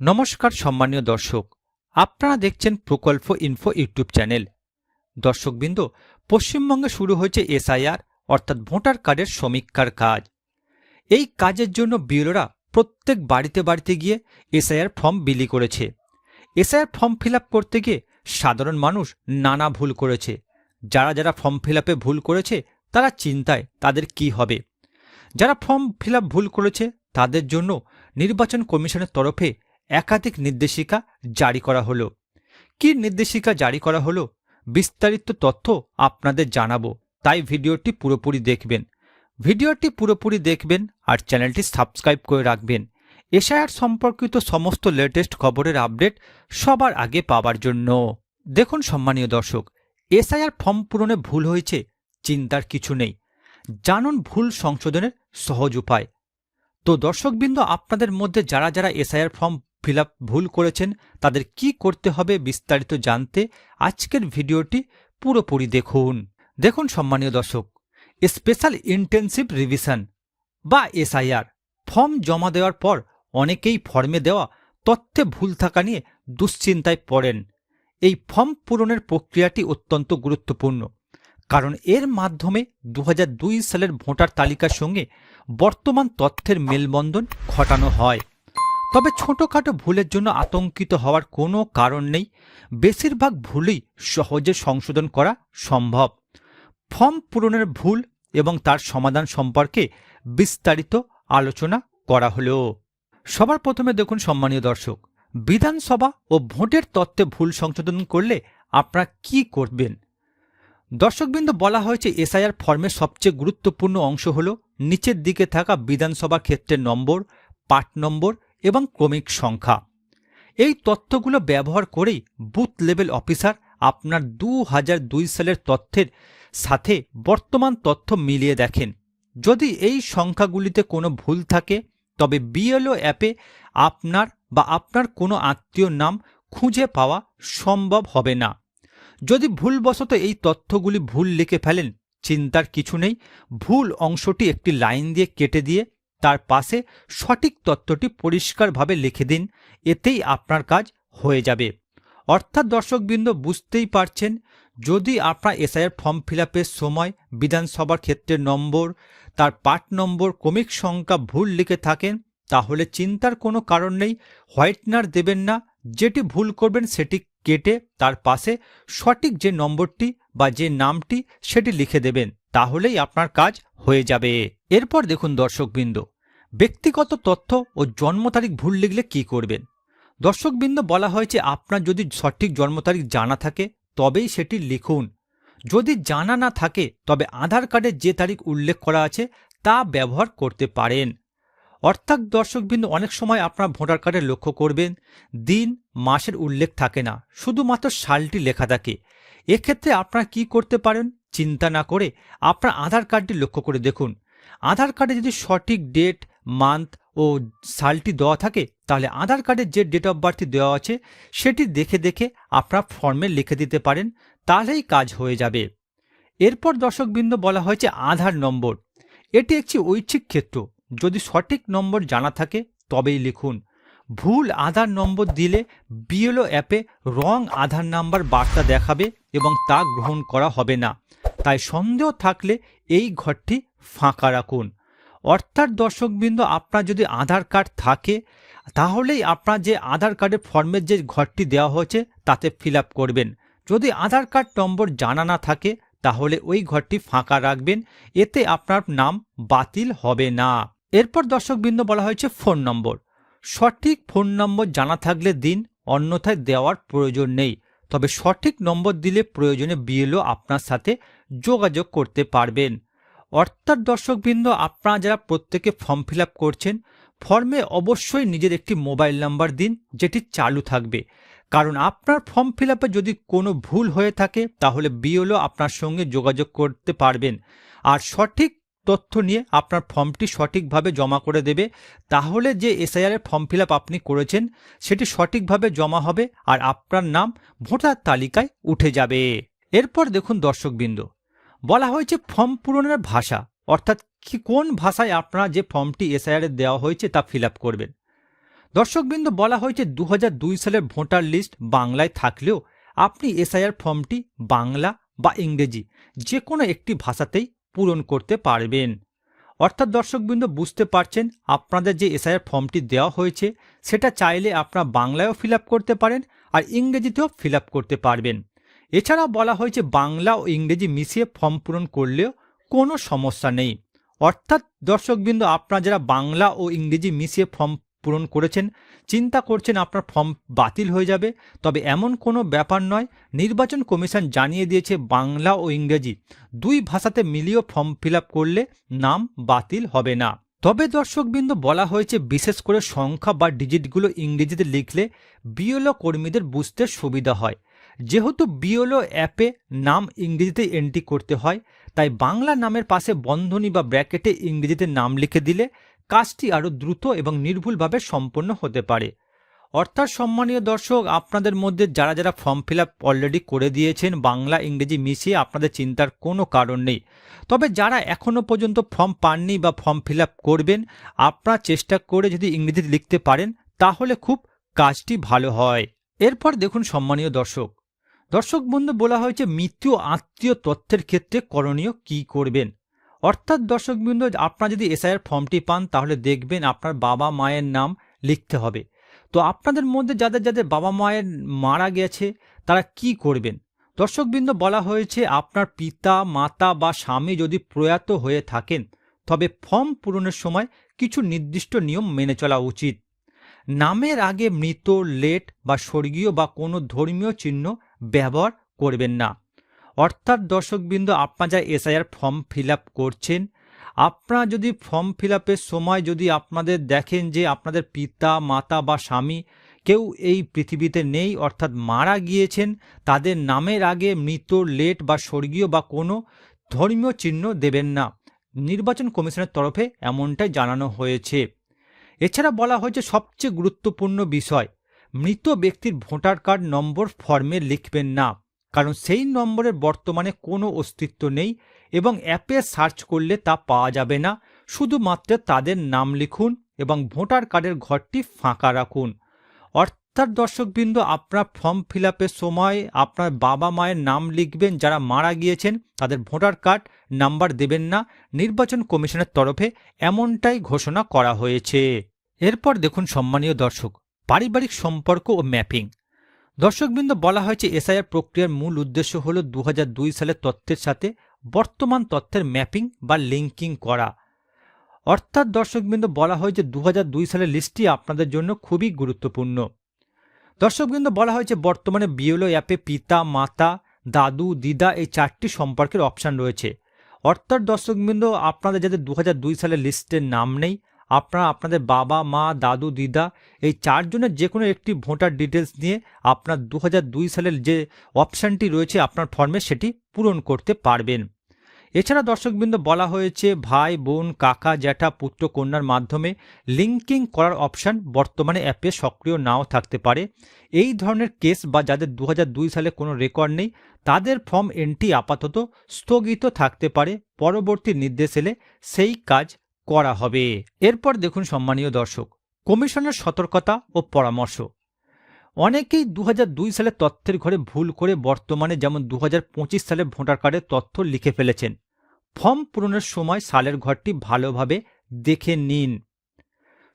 নমস্কার সম্মানীয় দর্শক, আপনারা দেখছেন প্রকল্প ইনফো ইউটিউব চ্যানেল। দর্শকবৃন্দ, পশ্চিমবঙ্গে শুরু হয়েছে এসআইআর, অর্থাৎ ভোটার কার্ডের সমীক্ষার কাজ। এই কাজের জন্য বিএলওরা প্রত্যেক বাড়িতে বাড়িতে গিয়ে এসআইআর ফর্ম বিলি করেছে। এসআইআর ফর্ম ফিল করতে গিয়ে সাধারণ মানুষ নানা ভুল করেছে। যারা যারা ফর্ম ফিল ভুল করেছে, তারা চিন্তায় তাদের কি হবে। যারা ফর্ম ফিল ভুল করেছে, তাদের জন্য নির্বাচন কমিশনের তরফে একাধিক নির্দেশিকা জারি করা হলো। কি নির্দেশিকা জারি করা হলো? বিস্তারিত তথ্য আপনাদের জানাব, তাই ভিডিওটি পুরোপুরি দেখবেন। ভিডিওটি পুরোপুরি দেখবেন আর চ্যানেলটি সাবস্ক্রাইব করে রাখবেন। এশায়ার সম্পর্কিত সমস্ত লেটেস্ট খবরের আপডেট সবার আগে পাওয়ার জন্য। দেখুন সম্মানীয় দর্শক, এসআইআর ফর্ম পূরণে ভুল হয়েছে, চিন্তার কিছু নেই। জানুন ভুল সংশোধনের সহজ উপায়। তো দর্শকবৃন্দ, আপনাদের মধ্যে যারা যারা এসআইআর ফর্ম ফিল ভুল করেছেন, তাদের কি করতে হবে বিস্তারিত জানতে আজকের ভিডিওটি পুরোপুরি দেখুন। দেখুন সম্মানীয় দর্শক, স্পেশাল ইন্টেন্সিভ রিভিশন বা এসআইআর, ফর্ম জমা দেওয়ার পর অনেকেই ফর্মে দেওয়া তথ্যে ভুল থাকা নিয়ে দুশ্চিন্তায় পড়েন। এই ফর্ম পূরণের প্রক্রিয়াটি অত্যন্ত গুরুত্বপূর্ণ, কারণ এর মাধ্যমে দু হাজার দুই সালের ভোটার তালিকার সঙ্গে বর্তমান তথ্যের মেলবন্ধন ঘটানো হয়। তবে ছোটোখাটো ভুলের জন্য আতঙ্কিত হওয়ার কোনো কারণ নেই। বেশিরভাগ ভুলই সহজে সংশোধন করা সম্ভব। ফর্ম পূরণের ভুল এবং তার সমাধান সম্পর্কে বিস্তারিত আলোচনা করা হলো সবার প্রথমে দেখুন সম্মানীয় দর্শক, বিধানসভা ও ভোটের তত্ত্বে ভুল সংশোধন করলে আপনারা কি করবেন? দর্শকবৃন্দ, বলা হয়েছে এসআইআর ফর্মের সবচেয়ে গুরুত্বপূর্ণ অংশ হল নিচের দিকে থাকা বিধানসভা ক্ষেত্রের নম্বর পার্ট নম্বর এবং ক্রমিক সংখ্যা। এই তথ্যগুলো ব্যবহার করেই বুথ লেভেল অফিসার আপনার দু হাজার দুই সালের তথ্যের সাথে বর্তমান তথ্য মিলিয়ে দেখেন। যদি এই সংখ্যাগুলিতে কোনো ভুল থাকে, তবে বিএলও অ্যাপে আপনার বা আপনার কোনো আত্মীয়র নাম খুঁজে পাওয়া সম্ভব হবে না। যদি ভুলবশত এই তথ্যগুলি ভুল লিখে ফেলেন, চিন্তার কিছু নেই। ভুল অংশটি একটি লাইন দিয়ে কেটে দিয়ে তার পাশে সঠিক তত্ত্বটি পরিষ্কারভাবে লিখে দিন, এতেই আপনার কাজ হয়ে যাবে। অর্থাৎ দর্শকবৃন্দ বুঝতেই পারছেন, যদি আপনার এসআইয়ের ফর্ম ফিল সময় বিধানসভার ক্ষেত্রের নম্বর, তার পার্ট নম্বর, ক্রমিক সংখ্যা ভুল লিখে থাকেন, তাহলে চিন্তার কোনো কারণ নেই, হোয়াইটনার দেবেন না, যেটি ভুল করবেন সেটি কেটে তার পাশে সঠিক যে নম্বরটি বা যে নামটি সেটি লিখে দেবেন, তাহলেই আপনার কাজ হয়ে যাবে। এরপর দেখুন দর্শকবৃন্দ। ব্যক্তিগত তথ্য ও জন্ম তারিখ ভুল লিখলে কি করবেন? দর্শকবৃন্দ, বলা হয়েছে আপনার যদি সঠিক জন্ম তারিখ জানা থাকে, তবেই সেটি লিখুন। যদি জানা না থাকে, তবে আধার কার্ডে যে তারিখ উল্লেখ করা আছে, তা ব্যবহার করতে পারেন। অর্থাৎ দর্শকবৃন্দ, অনেক সময় আপনার ভোটার কার্ডে লক্ষ্য করবেন, দিন, মাসের উল্লেখ থাকে না, শুধুমাত্র সালটি লেখা থাকে। এক্ষেত্রে আপনারা কি করতে পারেন? চিন্তা না করে আপনার আধার কার্ডটি লক্ষ্য করে দেখুন। আধার কার্ডে যদি সঠিক ডেট মান্থ ও সালটি দেওয়া থাকে, তাহলে আধার কার্ডের যে ডেট অফ বার্থটি দেওয়া আছে, সেটি দেখে দেখে আপনার ফর্মে লিখে দিতে পারেন, তাহলেই কাজ হয়ে যাবে। এরপর দর্শকবৃন্দ বলা হয়েছে আধার নম্বর। এটি একটি ঐচ্ছিক ক্ষেত্র। যদি সঠিক নম্বর জানা থাকে, তবেই লিখুন। ভুল আধার নম্বর দিলে বিএলও অ্যাপে রং আধার নাম্বার বার্তা দেখাবে এবং তা গ্রহণ করা হবে না। তাই সন্দেহ থাকলে এই ঘরটি ফাঁকা রাখুন। অর্থাৎ দর্শকবৃন্দ, আপনার যদি আধার কার্ড থাকে, তাহলেই আপনার যে আধার কার্ডের ফর্মের যে ঘরটি দেওয়া হয়েছে, তাতে ফিল করবেন। যদি আধার কার্ড নম্বর জানা না থাকে, তাহলে ওই ঘরটি ফাঁকা রাখবেন। এতে আপনার নাম বাতিল হবে না। এরপর দর্শকবৃন্দ বলা হয়েছে ফোন নম্বর। সঠিক ফোন নম্বর জানা থাকলে দিন, অন্যথায় দেওয়ার প্রয়োজন নেই। তবে সঠিক নম্বর দিলে প্রয়োজনে বিএলও আপনার সাথে যোগাযোগ করতে পারবেন। অর্থাৎ দর্শকবৃন্দ, আপনারা যারা প্রত্যেকে ফর্ম ফিল করছেন ফর্মে অবশ্যই নিজের একটি মোবাইল নাম্বার দিন, যেটি চালু থাকবে। কারণ আপনার ফর্ম ফিল যদি কোনো ভুল হয়ে থাকে, তাহলে বিএলও আপনার সঙ্গে যোগাযোগ করতে পারবেন। আর সঠিক তথ্য নিয়ে আপনার ফর্মটি সঠিকভাবে জমা করে দেবে, তাহলে যে এসআইআরের ফর্ম ফিল আপনি করেছেন, সেটি সঠিকভাবে জমা হবে আর আপনার নাম, ভোটার তালিকায় উঠে যাবে। এরপর দেখুন দর্শকবৃন্দ বলা হয়েছে ফর্ম পূরণের ভাষা, অর্থাৎ কি কোন ভাষায় আপনারা যে ফর্মটি এসআইআর দেওয়া হয়েছে তা ফিল করবেন। দর্শকবৃন্দ, বলা হয়েছে দু হাজার দুই সালের ভোটার লিস্ট বাংলায় থাকলেও আপনি এসআইআর ফর্মটি বাংলা বা ইংরেজি যে কোনো একটি ভাষাতেই পূরণ করতে পারবেন। অর্থাৎ দর্শকবৃন্দ, বুঝতে পারছেন আপনাদের যে এসআইআর ফর্মটি দেওয়া হয়েছে, সেটা চাইলে আপনারা বাংলায়ও ফিল করতে পারেন আর ইংরেজিতেও ফিল করতে পারবেন। এছাড়া বলা হয়েছে বাংলা ও ইংরেজি মিশিয়ে ফর্ম পূরণ করলেও কোনো সমস্যা নেই। অর্থাৎ দর্শকবৃন্দ, আপনারা যারা বাংলা ও ইংরেজি মিশিয়ে ফর্ম পূরণ করেছেন, চিন্তা করছেন আপনার ফর্ম বাতিল হয়ে যাবে, তবে এমন কোনো ব্যাপার নয়। নির্বাচন কমিশন জানিয়ে দিয়েছে বাংলা ও ইংরেজি দুই ভাষাতে মিলিয়েও ফর্ম ফিল করলে নাম বাতিল হবে না। তবে দর্শকবৃন্দ, বলা হয়েছে বিশেষ করে সংখ্যা বা ডিজিটগুলো ইংরেজিতে লিখলে বিএলও কর্মীদের বুঝতে সুবিধা হয়। যেহেতু বিওলো অ্যাপে নাম ইংরেজিতে এন্ট্রি করতে হয়, তাই বাংলা নামের পাশে বন্ধনী বা ব্র্যাকেটে ইংরেজিতে নাম লিখে দিলে কাজটি আরও দ্রুত এবং নির্ভুলভাবে সম্পন্ন হতে পারে। অর্থাৎ সম্মানীয় দর্শক, আপনাদের মধ্যে যারা যারা ফর্ম ফিল আপ অলরেডি করে দিয়েছেন, বাংলা ইংরেজি মিশিয়ে আপনাদের চিন্তার কোনো কারণ নেই। তবে যারা এখনও পর্যন্ত ফর্ম পাননি বা ফর্ম ফিল আপ করবেন, আপনারা চেষ্টা করে যদি ইংরেজিতে লিখতে পারেন, তাহলে খুব কাজটি ভালো হয়। এরপর দেখুন সম্মানীয় দর্শক দর্শক বন্ধু, বলা হয়েছে মৃত্যু আত্মীয় তথ্যের ক্ষেত্রে করণীয় কি করবেন? অর্থাৎ দর্শকবৃন্দ আপনার যদি এসআইয়ের ফর্মটি পান, তাহলে দেখবেন আপনার বাবা মায়ের নাম লিখতে হবে। তো আপনাদের মধ্যে যাদের যাদের বাবা মায়ের মারা গেছে, তারা কি করবেন? দর্শকবৃন্দ বলা হয়েছে আপনার পিতা, মাতা বা স্বামী যদি প্রয়াত হয়ে থাকেন, তবে ফর্ম পূরণের সময় কিছু নির্দিষ্ট নিয়ম মেনে চলা উচিত। নামের আগে মৃত, লেট বা স্বর্গীয় বা কোনো ধর্মীয় চিহ্ন ব্যবহার করবেন না। অর্থাৎ দর্শকবৃন্দ, আপনারা যা এসআইআর ফর্ম ফিল করছেন, আপনারা যদি ফর্ম ফিল সময় যদি আপনাদের দেখেন যে আপনাদের পিতা, মাতা বা স্বামী কেউ এই পৃথিবীতে নেই, অর্থাৎ মারা গিয়েছেন, তাদের নামের আগে মৃত, লেট বা স্বর্গীয় বা কোনো ধর্মীয় চিহ্ন দেবেন না। নির্বাচন কমিশনের তরফে এমনটাই জানানো হয়েছে। এছাড়া বলা হয়েছে সবচেয়ে গুরুত্বপূর্ণ বিষয় মৃত ব্যক্তির ভোটার কার্ড নম্বর ফর্মে লিখবেন না, কারণ সেই নম্বরের বর্তমানে কোনো অস্তিত্ব নেই এবং অ্যাপে সার্চ করলে তা পাওয়া যাবে না। শুধুমাত্র তাদের নাম লিখুন এবং ভোটার কার্ডের ঘরটি ফাঁকা রাখুন। অর্থাৎ দর্শকবৃন্দ, আপনার ফর্ম ফিল সময় আপনার বাবা মায়ের নাম লিখবেন, যারা মারা গিয়েছেন, তাদের ভোটার কার্ড নাম্বার দেবেন না নির্বাচন কমিশনের তরফে, এমনটাই ঘোষণা করা হয়েছে। এরপর দেখুন সম্মানীয় দর্শক পারিবারিক সম্পর্ক ও ম্যাপিং। দর্শকবৃন্দ, বলা হয়েছে এসআইআর প্রক্রিয়ার মূল উদ্দেশ্য হল দু হাজার দুই সালের তথ্যের সাথে বর্তমান তথ্যের ম্যাপিং বা লিঙ্কিং করা। অর্থাৎ দর্শকবৃন্দ, বলা হয় যে দু হাজার দুই সালের লিস্টটি আপনাদের জন্য খুবই গুরুত্বপূর্ণ। দর্শকবৃন্দ, বলা হয়েছে বর্তমানে বিএলও অ্যাপে পিতা, মাতা, দাদু, দিদা এই চারটি সম্পর্কের অপশান রয়েছে। অর্থাৎ দর্শকবৃন্দ, আপনাদের যাদের দু সালের লিস্টের নাম নেই আপনারা আপনাদের বাবা, মা, দাদু, দিদা, এই চারজনের যে কোনো একটি ভোটার ডিটেলস নিয়ে আপনার দু হাজার দুই সালের যে অপশানটি রয়েছে আপনার ফর্মে সেটি পূরণ করতে পারবেন। এছাড়া দর্শকবৃন্দ, বলা হয়েছে ভাই, বোন, কাকা, জ্যাঠা, পুত্র, কন্যার মাধ্যমে লিঙ্কিং করার অপশান বর্তমানে অ্যাপে সক্রিয় নাও থাকতে পারে। এই ধরনের কেস বা যাদের দু হাজার দুই সালে কোনো রেকর্ড নেই, তাদের ফর্ম এন্ট্রি আপাতত স্থগিত থাকতে পারে। পরবর্তী নির্দেশ এলে সেই কাজ করা হবে। এরপর দেখুন সম্মানীয় দর্শক, কমিশনের সতর্কতা ও পরামর্শ। অনেকেই দুহাজার দুই সালে তথ্যের ঘরে ভুল করে বর্তমানে যেমন দু হাজার পঁচিশ সালে ভোটার কার্ডের তথ্য লিখে ফেলেছেন, ফর্ম পূরণের সময় সালের ঘরটি ভালোভাবে দেখে নিন।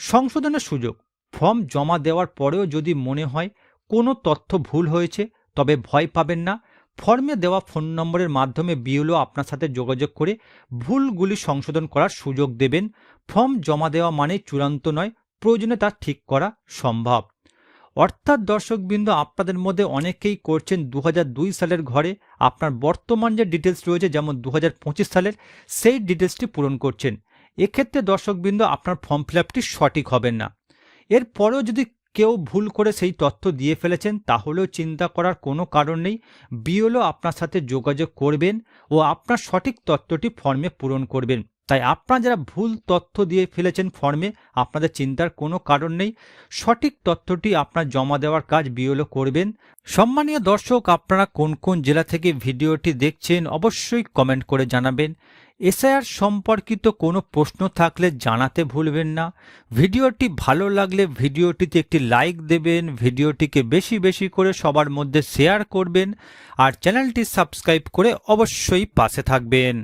সংশোধনের সুযোগ, ফর্ম জমা দেওয়ার পরেও যদি মনে হয় কোনো তথ্য ভুল হয়েছে, তবে ভয় পাবেন না ফর্মে দেওয়া ফোন নম্বরের মাধ্যমে বিএলও আপনার সাথে যোগাযোগ করে ভুলগুলি সংশোধন করার সুযোগ দেবেন। ফর্ম জমা দেওয়া মানে চূড়ান্ত নয়, প্রয়োজনে তা ঠিক করা সম্ভব। অর্থাৎ দর্শকবৃন্দ, আপনাদের মধ্যে অনেকেই করছেন দু হাজার দুই সালের ঘরে আপনার বর্তমান যে ডিটেলস রয়েছে, যেমন দু হাজার পঁচিশ সালের, সেই ডিটেলসটি পূরণ করছেন। এক্ষেত্রে দর্শকবৃন্দ, আপনার ফর্ম ফিল সঠিক হবেন না। এরপরেও যদি কেউ ভুল করে সেই তথ্য দিয়ে ফেলেছেন, তাহলেও চিন্তা করার কোনো কারণ নেই। বিএলও আপনার সাথে যোগাযোগ করবেন ও আপনার সঠিক তথ্যটি ফর্মে পূরণ করবেন। তাই আপনারা যারা ভুল তথ্য দিয়ে ফেলেছেন ফর্মে, আপনাদের চিন্তার কোনো কারণ নেই। সঠিক তথ্যটি আপনার জমা দেওয়ার কাজ বিএলও করবেন। সম্মানীয় দর্শক, আপনারা কোন কোন জেলা থেকে ভিডিওটি দেখছেন, অবশ্যই কমেন্ট করে জানাবেন। এসআইআর সম্পর্কিত কোনো প্রশ্ন থাকলে জানাতে ভুলবেন না। ভিডিওটি ভালো লাগলে ভিডিওটিতে একটি লাইক দেবেন, ভিডিওটিকে বেশি বেশি করে সবার মধ্যে শেয়ার করবেন, আর চ্যানেলটি সাবস্ক্রাইব করে অবশ্যই পাশে থাকবেন।